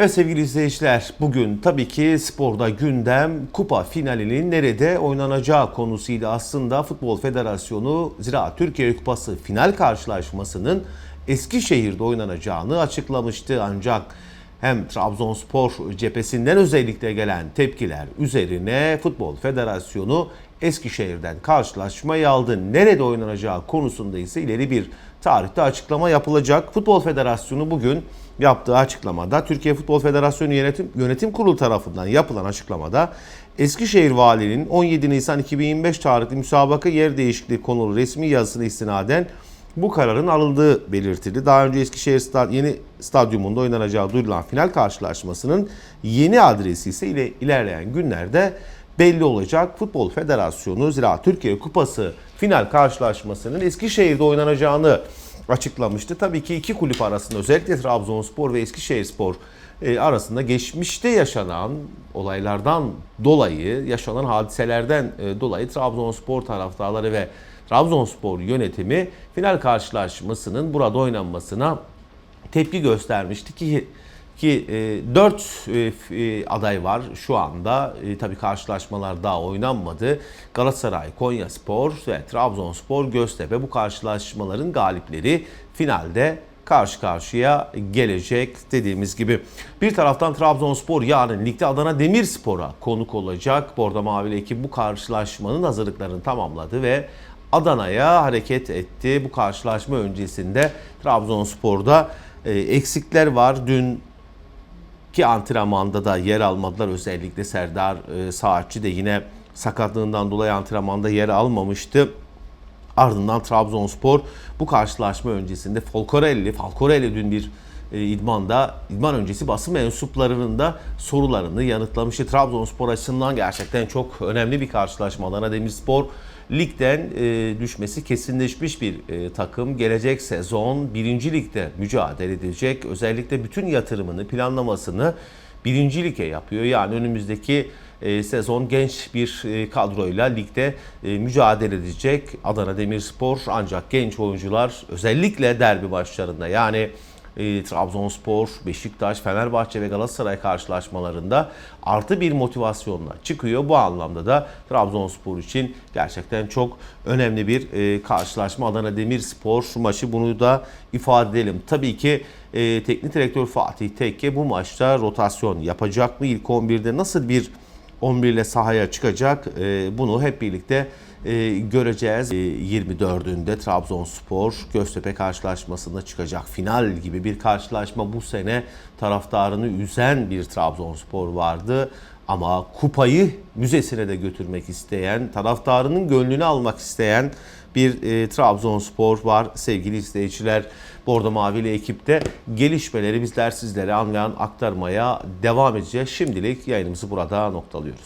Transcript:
Evet sevgili izleyiciler bugün tabii ki sporda gündem kupa finalinin nerede oynanacağı konusuydu. Aslında Futbol Federasyonu Zira Türkiye Kupası final karşılaşmasının Eskişehir'de oynanacağını açıklamıştı. Ancak hem Trabzonspor cephesinden özellikle gelen tepkiler üzerine Futbol Federasyonu Eskişehir'den karşılaşmayı aldı. Nerede oynanacağı konusunda ise ileri bir tarihte açıklama yapılacak. Futbol Federasyonu bugün yaptığı açıklamada Türkiye Futbol Federasyonu Yönetim, Yönetim Kurulu tarafından yapılan açıklamada Eskişehir Valiliğinin 17 Nisan 2025 tarihli müsabaka yer değişikliği konulu resmi yazısına istinaden bu kararın alındığı belirtildi. Daha önce Eskişehir yeni stadyumunda oynanacağı duyurulan final karşılaşmasının yeni adresi ise ile ilerleyen günlerde belli olacak. Futbol Federasyonu Zira Türkiye Kupası final karşılaşmasının Eskişehir'de oynanacağını açıklamıştı. Tabii ki iki kulüp arasında özellikle Trabzonspor ve Eskişehirspor e, arasında geçmişte yaşanan olaylardan dolayı, yaşanan hadiselerden e, dolayı Trabzonspor taraftarları ve Trabzonspor yönetimi final karşılaşmasının burada oynanmasına tepki göstermişti ki ki 4 aday var şu anda. E, tabii karşılaşmalar daha oynanmadı. Galatasaray, Konyaspor ve Trabzonspor, Göztepe bu karşılaşmaların galipleri finalde karşı karşıya gelecek dediğimiz gibi. Bir taraftan Trabzonspor yarın ligde Adana Demirspor'a konuk olacak. Bordo Mavili ekip bu karşılaşmanın hazırlıklarını tamamladı ve Adana'ya hareket etti. Bu karşılaşma öncesinde Trabzonspor'da e, eksikler var. Dün ki antrenmanda da yer almadılar. Özellikle Serdar e, Saatçi de yine sakatlığından dolayı antrenmanda yer almamıştı. Ardından Trabzonspor bu karşılaşma öncesinde Falcorelli, Falcorelli dün bir idmanda, idman öncesi basın mensuplarının da sorularını yanıtlamıştı. Trabzonspor açısından gerçekten çok önemli bir karşılaşma. Adana Demirspor ligden e, düşmesi kesinleşmiş bir e, takım. Gelecek sezon birinci ligde mücadele edecek. Özellikle bütün yatırımını, planlamasını birinci lige yapıyor. Yani önümüzdeki e, sezon genç bir e, kadroyla ligde e, mücadele edecek Adana Demirspor. Ancak genç oyuncular özellikle derbi maçlarında yani e, Trabzonspor, Beşiktaş, Fenerbahçe ve Galatasaray karşılaşmalarında artı bir motivasyonla çıkıyor. Bu anlamda da Trabzonspor için gerçekten çok önemli bir e, karşılaşma. Adana Demirspor maçı bunu da ifade edelim. Tabii ki e, teknik direktör Fatih Tekke bu maçta rotasyon yapacak mı? İlk 11'de nasıl bir 11 ile sahaya çıkacak. E, bunu hep birlikte e, göreceğiz. E, 24'ünde Trabzonspor Göztepe karşılaşmasında çıkacak. Final gibi bir karşılaşma bu sene taraftarını üzen bir Trabzonspor vardı. Ama kupayı müzesine de götürmek isteyen, taraftarının gönlünü almak isteyen bir e, Trabzonspor var sevgili izleyiciler. Bordo Mavili ekipte gelişmeleri bizler sizlere anlayan aktarmaya devam edeceğiz. Şimdilik yayınımızı burada noktalıyoruz.